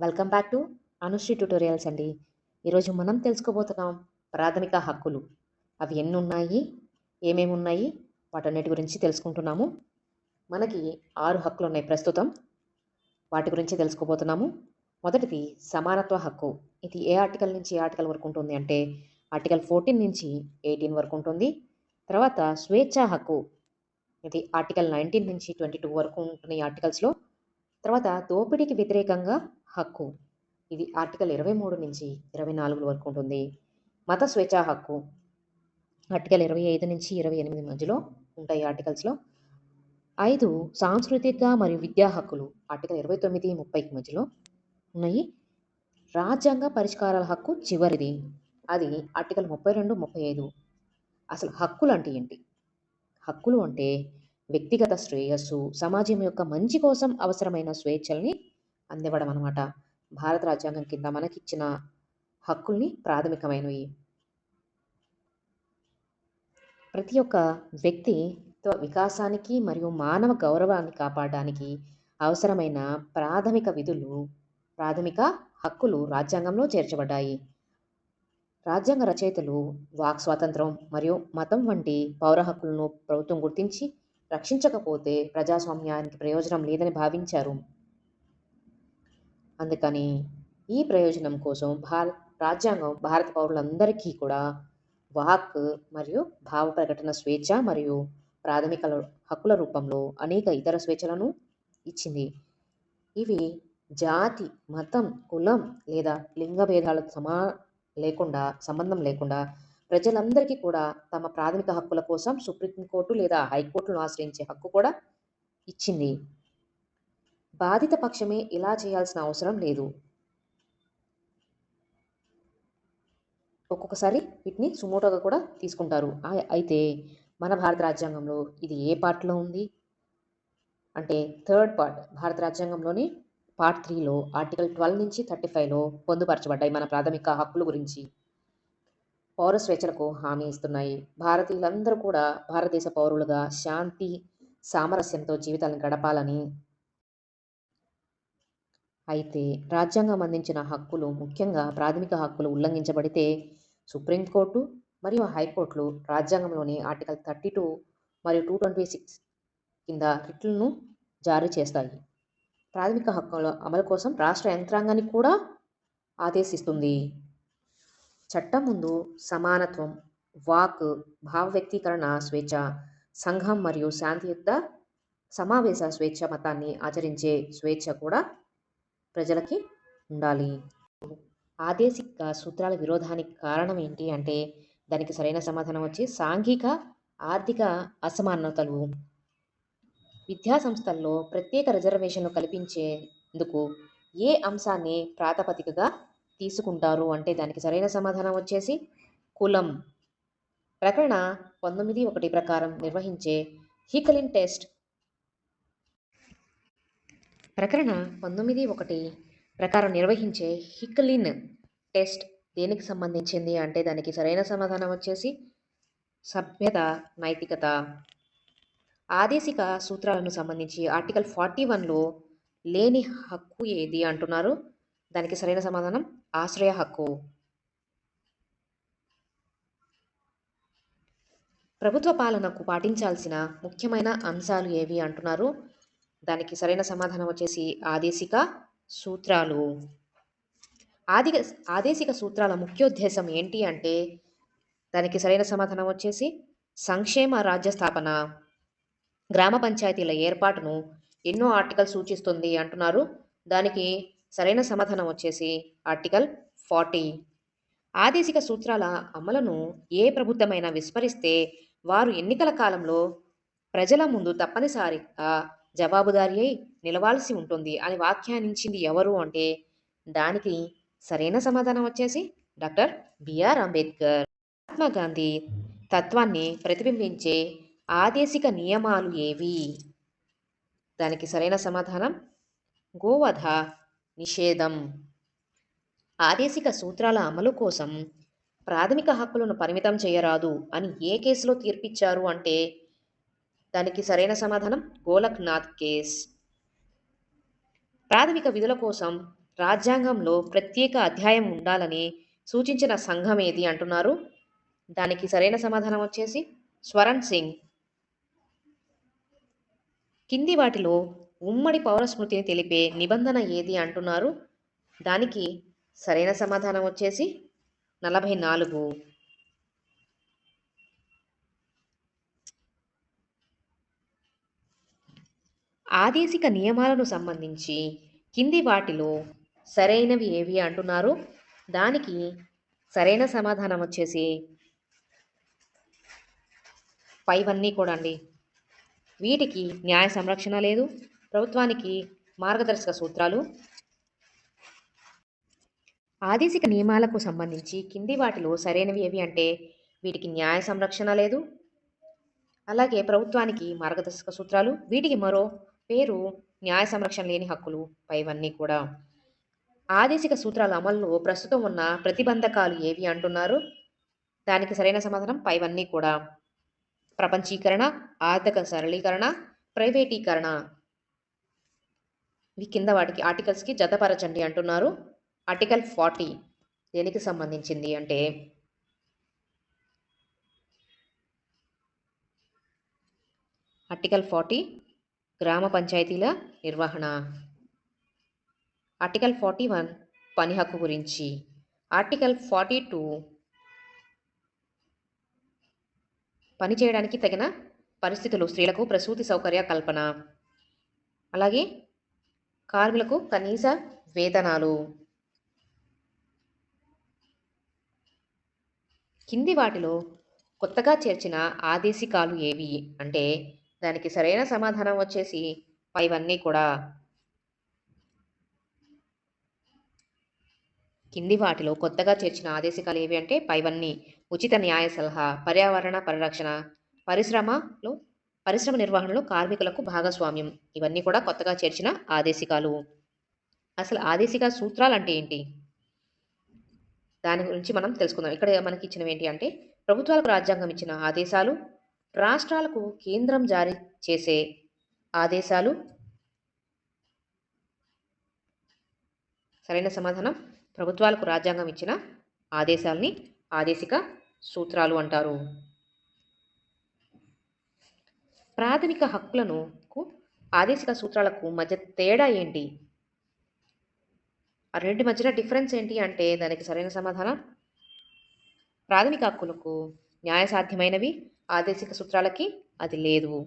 Welcome back to Anushree tutorials అండి. ఈరోజు మనం తెలుసుకోబోతున్నాం ప్రాథమిక హక్కులు. అవి ఎన్ని ఉన్నాయి ఏమేమి ఉన్నాయి వాటన్నిటి గురించి తెలుసుకుంటున్నాము. మనకి ఆరు హక్కులు ఉన్నాయి ప్రస్తుతం. వాటి గురించి తెలుసుకోబోతున్నాము. మొదటిది సమానత్వ హక్కు. ఇది ఏ ఆర్టికల్ నుంచి ఏ ఆర్టికల్ వరకు ఉంటుంది అంటే ఆర్టికల్ ఫోర్టీన్ నుంచి ఎయిటీన్ వరకు ఉంటుంది. తర్వాత స్వేచ్ఛా హక్కు. ఇది ఆర్టికల్ నైన్టీన్ నుంచి ట్వంటీ టూ వరకు ఉంటున్న ఈ ఆర్టికల్స్లో. తర్వాత దోపిడీకి వ్యతిరేకంగా హక్కు. ఇది ఆర్టికల్ ఇరవై మూడు నుంచి ఇరవై నాలుగు వరకు ఉంటుంది. మత స్వేచ్ఛా హక్కు. ఆర్టికల్ ఇరవై ఐదు నుంచి ఇరవై ఎనిమిది మధ్యలో ఉంటాయి ఆర్టికల్స్లో. ఐదు సాంస్కృతిక మరియు విద్యా హక్కులు. ఆర్టికల్ ఇరవై తొమ్మిది ముప్పైకి మధ్యలో ఉన్నాయి. రాజ్యాంగ పరిష్కారాల హక్కు చివరిది. అది ఆర్టికల్ ముప్పై రెండు ముప్పై ఐదు. అసలు హక్కులు అంటే ఏంటి? హక్కులు అంటే వ్యక్తిగత శ్రేయస్సు సమాజం యొక్క మంచి కోసం అవసరమైన స్వేచ్ఛల్ని అందివ్వడం అనమాట భారత రాజ్యాంగం కింద మనకిచ్చిన హక్కుల్ని ప్రాథమికమైనవి. ప్రతి ఒక్క వ్యక్తి వికాసానికి మరియు మానవ గౌరవాన్ని కాపాడడానికి అవసరమైన ప్రాథమిక విధులు ప్రాథమిక హక్కులు రాజ్యాంగంలో చేర్చబడ్డాయి. రాజ్యాంగ రచయితలు వాక్ స్వాతంత్రం మరియు మతం వంటి పౌర హక్కులను ప్రభుత్వం గుర్తించి రక్షించకపోతే ప్రజాస్వామ్యానికి ప్రయోజనం లేదని భావించారు. అందుకని ఈ ప్రయోజనం కోసం భారత్ రాజ్యాంగం భారత పౌరులందరికీ కూడా వాక్ మరియు భావ ప్రకటన స్వేచ్ఛ మరియు ప్రాథమిక హక్కుల రూపంలో అనేక ఇతర స్వేచ్ఛలను ఇచ్చింది. ఇవి జాతి మతం కులం లేదా లింగ భేదాలకు సమా లేకుండా సంబంధం లేకుండా ప్రజలందరికీ కూడా తమ ప్రాథమిక హక్కుల కోసం సుప్రీంకోర్టు లేదా హైకోర్టును ఆశ్రయించే హక్కు కూడా ఇచ్చింది. బాధిత పక్షమే ఇలా చేయాల్సిన అవసరం లేదు. ఒక్కొక్కసారి వీటిని సుమోటోగా కూడా తీసుకుంటారు. అయితే మన భారత రాజ్యాంగంలో ఇది ఏ పార్ట్లో ఉంది? అంటే థర్డ్ పార్ట్ భారత రాజ్యాంగంలోని పార్ట్ త్రీలో ఆర్టికల్ ట్వెల్వ్ నుంచి థర్టీ ఫైవ్లో పొందుపరచబడ్డాయి మన ప్రాథమిక హక్కుల గురించి. పౌర స్వేచ్ఛలకు హామీ ఇస్తున్నాయి. భారతీయులందరూ కూడా భారతదేశ పౌరులుగా శాంతి సామరస్యంతో జీవితాలను గడపాలని అయితే రాజ్యాంగం అందించిన హక్కులు ముఖ్యంగా ప్రాథమిక హక్కులు ఉల్లంఘించబడితే సుప్రీంకోర్టు మరియు హైకోర్టులు రాజ్యాంగంలోని ఆర్టికల్ థర్టీ టూ మరియు టూ ట్వంటీ సిక్స్ కింద రిట్లను జారీ చేస్తాయి. ప్రాథమిక హక్కుల అమలు కోసం రాష్ట్ర యంత్రాంగాన్ని కూడా ఆదేశిస్తుంది. చట్టం ముందు సమానత్వం వాక్ భావ వ్యక్తీకరణ స్వేచ్ఛ సంఘం మరియు శాంతియుత సమావేశ స్వేచ్ఛ మతాన్ని ఆచరించే స్వేచ్ఛ కూడా ప్రజలకి ఉండాలి. ఆదేశిక సూత్రాల విరోధానికి కారణం ఏంటి అంటే దానికి సరైన సమాధానం వచ్చి సాంఘిక ఆర్థిక అసమానతలు. విద్యా సంస్థల్లో ప్రత్యేక రిజర్వేషన్లు కల్పించేందుకు ఏ అంశాన్ని ప్రాతిపదికగా తీసుకుంటారు అంటే దానికి సరైన సమాధానం వచ్చేసి కులం. ప్రకరణ పంతొమ్మిది ఒకటి ప్రకారం నిర్వహించే హీకలిన్ టెస్ట్. ప్రకరణ పంతొమ్మిది ఒకటి ప్రకారం నిర్వహించే హికలిన్ టెస్ట్ దేనికి సంబంధించింది అంటే దానికి సరైన సమాధానం వచ్చేసి సభ్యత నైతికత. ఆదేశిక సూత్రాలను సంబంధించి ఆర్టికల్ ఫార్టీ వన్లో లేని హక్కు ఏది అంటున్నారు? దానికి సరైన సమాధానం ఆశ్రయ హక్కు. ప్రభుత్వ పాలనకు పాటించాల్సిన ముఖ్యమైన అంశాలు ఏవి అంటున్నారు? దానికి సరైన సమాధానం వచ్చేసి ఆదేశిక సూత్రాలు. ఆదిక ఆదేశిక సూత్రాల ముఖ్యోద్దేశం ఏంటి అంటే దానికి సరైన సమాధానం వచ్చేసి సంక్షేమ రాజ్య స్థాపన గ్రామ పంచాయతీల ఏర్పాటును ఎన్నో ఆర్టికల్ సూచిస్తుంది అంటున్నారు. దానికి సరైన సమాధానం వచ్చేసి ఆర్టికల్ ఫార్టీ. ఆదేశిక సూత్రాల అమలును ఏ ప్రభుత్వమైనా విస్మరిస్తే వారు ఎన్నికల కాలంలో ప్రజల ముందు తప్పనిసరిగా జవాబుదారి అయి నిలవాల్సి ఉంటుంది అని వ్యాఖ్యానించింది ఎవరు అంటే దానికి సరైన సమాధానం వచ్చేసి డాక్టర్ బిఆర్ అంబేద్కర్. మహాత్మా గాంధీ తత్వాన్ని ప్రతిబింబించే ఆదేశిక నియమాలు ఏవి? దానికి సరైన సమాధానం గోవధ. నిషేధం. ఆదేశిక సూత్రాల అమలు కోసం ప్రాథమిక హక్కులను పరిమితం చేయరాదు అని ఏ కేసులో తీర్పిచ్చారు అంటే దానికి సరైన సమాధానం గోలక్నాథ్ కేస్. ప్రాథమిక విధుల కోసం రాజ్యాంగంలో ప్రత్యేక అధ్యాయం ఉండాలని సూచించిన సంఘం ఏది అంటున్నారు? దానికి సరైన సమాధానం వచ్చేసి స్వరణ్ సింగ్. కింది వాటిలో ఉమ్మడి పౌరస్మృతిని తెలిపే నిబంధన ఏది అంటున్నారు? దానికి సరైన సమాధానం వచ్చేసి నలభై నాలుగు. ఆదేశిక నియమాలను సంబంధించి కింది వాటిలో సరైనవి ఏవి అంటున్నారు? దానికి సరైన సమాధానం వచ్చేసి పైవన్నీ కూడా అండి. వీటికి న్యాయ సంరక్షణ లేదు. ప్రభుత్వానికి మార్గదర్శక సూత్రాలు. ఆదేశిక నియమాలకు సంబంధించి కింది వాటిలో సరైనవి ఏవి అంటే వీటికి న్యాయ సంరక్షణ లేదు. అలాగే ప్రభుత్వానికి మార్గదర్శక సూత్రాలు వీటికి మరో పేరు న్యాయ సంరక్షణ లేని హక్కులు పైవన్నీ కూడా. ఆదేశిక సూత్రాల అమల్లో ప్రస్తుతం ఉన్న ప్రతిబంధకాలు ఏవి అంటున్నారు? దానికి సరైన సమాధానం పైవన్నీ కూడా. ప్రపంచీకరణ ఆర్థిక సరళీకరణ ప్రైవేటీకరణ ఇవి కింద వాటికి ఆర్టికల్స్కి జతపరచండి అంటున్నారు. ఆర్టికల్ ఫార్టీ దేనికి సంబంధించింది అంటే ఆర్టికల్ ఫార్టీ గ్రామ పంచాయతీల నిర్వహణ. ఆర్టికల్ ఫార్టీ వన్ పని హక్కు గురించి. ఆర్టికల్ ఫార్టీ టూ పని చేయడానికి తగిన పరిస్థితులు స్త్రీలకు ప్రసూతి సౌకర్య కల్పన. అలాగే కార్మికులకు కనీస వేతనాలు. కింది వాటిలో కొత్తగా చేర్చిన ఆదేశికాలు ఏవి? అంటే దానికి సరైన సమాధానం వచ్చేసి పైవన్నీ కూడా. కింది వాటిలో కొత్తగా చేర్చిన ఆదేశికాలు ఏవి అంటే పైవన్నీ. ఉచిత న్యాయ సలహా పర్యావరణ పరిరక్షణ పరిశ్రమలో పరిశ్రమ నిర్వహణలో కార్మికులకు భాగస్వామ్యం. ఇవన్నీ కూడా కొత్తగా చేర్చిన ఆదేశికాలు. అసలు ఆదేశిక సూత్రాలు అంటే ఏంటి? దాని గురించి మనం తెలుసుకుందాం. ఇక్కడ మనకి ఇచ్చినవి ఏంటి అంటే ప్రభుత్వాలకు రాజ్యాంగం ఇచ్చిన ఆదేశాలు రాష్ట్రాలకు కేంద్రం జారీ చేసే ఆదేశాలు. సరైన సమాధానం ప్రభుత్వాలకు రాజ్యాంగం ఇచ్చిన ఆదేశాలని ఆదేశిక సూత్రాలు అంటారు. ప్రాథమిక హక్కులను ఆదేశిక సూత్రాలకు మధ్య తేడా ఏంటి? ఆ మధ్యన డిఫరెన్స్ ఏంటి అంటే దానికి సరైన సమాధానం? ప్రాథమిక హక్కులకు న్యాయసాధ్యమైనవి ఆదేశిక సూత్రాలకి అది లేదు.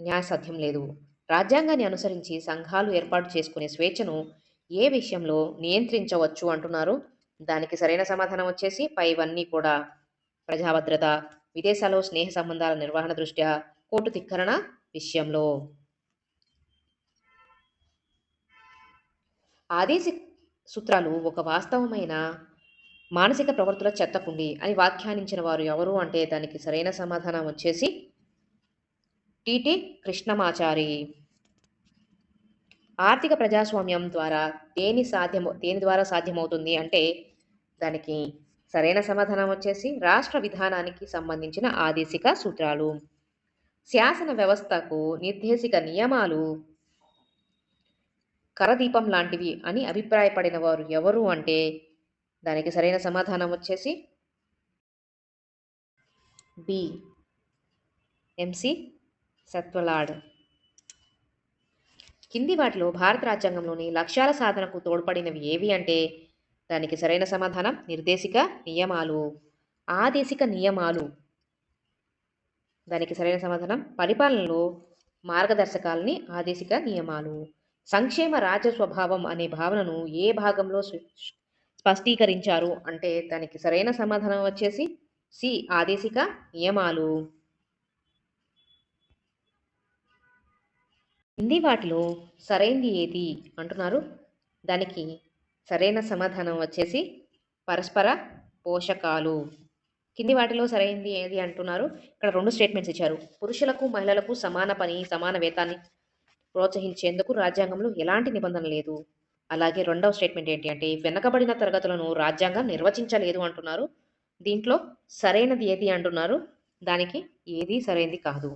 న్యాయసాధ్యం లేదు. రాజ్యాంగాన్ని అనుసరించి సంఘాలు ఏర్పాటు చేసుకునే స్వేచ్ఛను ఏ విషయంలో నియంత్రించవచ్చు అంటున్నారు. దానికి సరైన సమాధానం వచ్చేసి పైవన్నీ కూడా ప్రజాభద్రత విదేశాల్లో స్నేహ సంబంధాల నిర్వహణ దృష్ట్యా కోర్టు ధిక్కరణ విషయంలో. ఆదేశ సూత్రాలు ఒక వాస్తవమైన మానసిక ప్రవర్తుల చెత్తకుండి అని వ్యాఖ్యానించిన వారు ఎవరు అంటే దానికి సరైన సమాధానం వచ్చేసి టిటి కృష్ణమాచారి. ఆర్థిక ప్రజాస్వామ్యం ద్వారా దేని సాధ్యం దేని ద్వారా సాధ్యమవుతుంది అంటే దానికి సరైన సమాధానం వచ్చేసి రాష్ట్ర విధానానికి సంబంధించిన ఆదేశిక సూత్రాలు. శాసన వ్యవస్థకు నిర్దేశిక నియమాలు కరదీపం లాంటివి అని అభిప్రాయపడిన వారు ఎవరు అంటే దానికి సరైన సమాధానం వచ్చేసి బి. ఎంసి సత్వలాడ్. కింది వాటిలో భారత రాజ్యాంగంలోని లక్ష్యాల సాధనకు తోడ్పడినవి ఏవి అంటే దానికి సరైన సమాధానం నిర్దేశిక నియమాలు ఆదేశిక నియమాలు. దానికి సరైన సమాధానం. పరిపాలనలో మార్గదర్శకాలని ఆదేశిక నియమాలు. సంక్షేమ రాజ్య స్వభావం అనే భావనను ఏ భాగంలో స్పష్టీకరించారు అంటే దానికి సరైన సమాధానం వచ్చేసి సి ఆదేశిక నియమాలు. కింది వాటిలో సరైంది ఏది అంటున్నారు? దానికి సరైన సమాధానం వచ్చేసి పరస్పర పోషకాలు. కింది వాటిలో సరైంది ఏది అంటున్నారు? ఇక్కడ రెండు స్టేట్మెంట్స్ ఇచ్చారు. పురుషులకు మహిళలకు సమాన పని సమాన వేతాన్ని ప్రోత్సహించేందుకు రాజ్యాంగంలో ఎలాంటి నిబంధన లేదు. అలాగే రెండవ స్టేట్మెంట్ ఏంటి అంటే వెనకబడిన తరగతులను రాజ్యాంగం నిర్వచించలేదు అంటున్నారు. దీంట్లో సరైనది ఏది అంటున్నారు? దానికి ఏది సరైనది కాదు.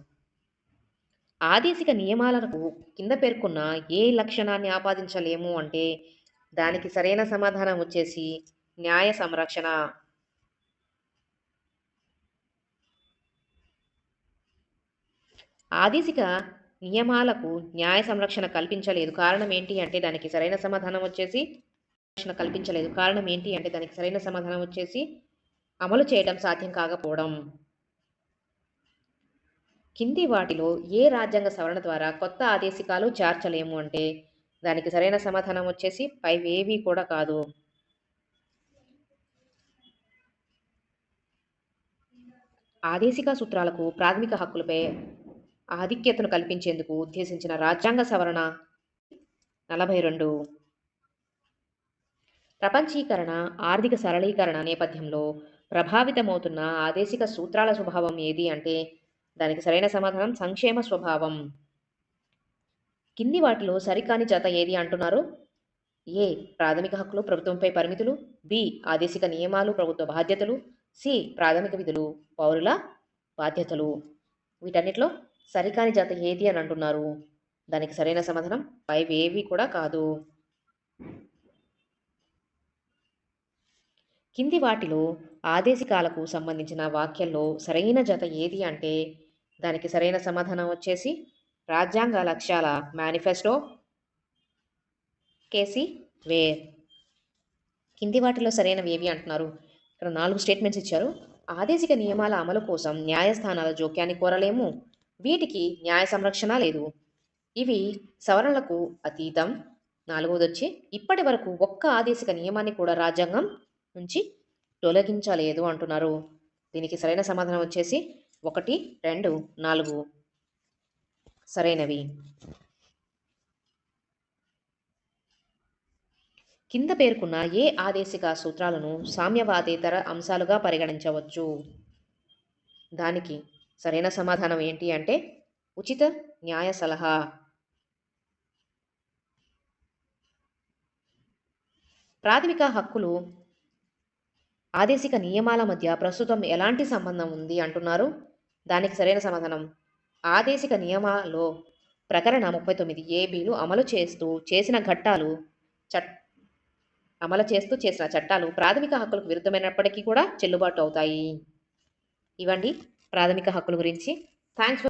ఆదేశిక నియమాలకు కింద పేర్కొన్న ఏ లక్షణాన్ని ఆపాదించలేము అంటే దానికి సరైన సమాధానం వచ్చేసి న్యాయ సంరక్షణ. ఆదేశిక నియమాలకు న్యాయ సంరక్షణ కల్పించలేదు. కారణం ఏంటి అంటే దానికి సరైన సమాధానం వచ్చేసి రక్షణ కల్పించలేదు. కారణం ఏంటి అంటే దానికి సరైన సమాధానం వచ్చేసి అమలు చేయడం సాధ్యం కాకపోవడం. కింది వాటిలో ఏ రాజ్యాంగ సవరణ ద్వారా కొత్త ఆదేశికాలు చేర్చలేము అంటే దానికి సరైన సమాధానం వచ్చేసి పైవేవి కూడా కాదు. ఆదేశిక సూత్రాలకు ప్రాథమిక హక్కులపై ఆధిక్యతను కల్పించేందుకు ఉద్దేశించిన రాజ్యాంగ సవరణ నలభై రెండు. ప్రపంచీకరణ ఆర్థిక సరళీకరణ నేపథ్యంలో ప్రభావితమవుతున్న ఆదేశిక సూత్రాల స్వభావం ఏది అంటే దానికి సరైన సమాధానం సంక్షేమ స్వభావం. కింది వాటిలో సరికాని జత ఏది అంటున్నారు? ఏ. ప్రాథమిక హక్కులు ప్రభుత్వంపై పరిమితులు. బి. ఆదేశిక నియమాలు ప్రభుత్వ బాధ్యతలు. సి. ప్రాథమిక విధులు పౌరుల బాధ్యతలు. వీటన్నిటిలో సరికాని జత ఏది అని అంటున్నారు? దానికి సరైన సమాధానం పైవేవి కూడా కాదు. కింది వాటిలో ఆదేశికాలకు సంబంధించిన వాక్యంలో సరైన జత ఏది అంటే దానికి సరైన సమాధానం వచ్చేసి రాజ్యాంగ లక్ష్యాల మేనిఫెస్టో కేసి వేర్ కింది వాటిలో సరైనవి ఏవి అంటున్నారు? ఇక్కడ నాలుగు స్టేట్మెంట్స్ ఇచ్చారు. ఆదేశిక నియమాల అమలు కోసం న్యాయస్థానాల జోక్యాన్ని కోరలేము. వీటికి న్యాయ సంరక్షణ లేదు. ఇవి సవరణలకు అతీతం. నాలుగవది వచ్చి ఇప్పటి వరకు ఒక్క ఆదేశిక నియమాన్ని కూడా రాజ్యాంగం నుంచి తొలగించలేదు అంటున్నారు. దీనికి సరైన సమాధానం వచ్చేసి ఒకటి రెండు నాలుగు. సరైనవి. కింద పేర్కొన్న ఏ ఆదేశిక సూత్రాలను సామ్యవాదేతర అంశాలుగా పరిగణించవచ్చు? దానికి సరైన సమాధానం ఏంటి అంటే ఉచిత న్యాయ సలహా. ప్రాథమిక హక్కులు ఆదేశిక నియమాల మధ్య ప్రస్తుతం ఎలాంటి సంబంధం ఉంది అంటున్నారు? దానికి సరైన సమాధానం ఆదేశిక నియమాలో ప్రకరణ ముప్పై తొమ్మిది ఏబీలు అమలు చేస్తూ చేసిన ఘట్టాలు చట్ అమలు చేస్తూ చేసిన చట్టాలు ప్రాథమిక హక్కులకు విరుద్ధమైనప్పటికీ కూడా చెల్లుబాటు అవుతాయి. ఇవండి ప్రాథమిక హక్కుల గురించి. థ్యాంక్స్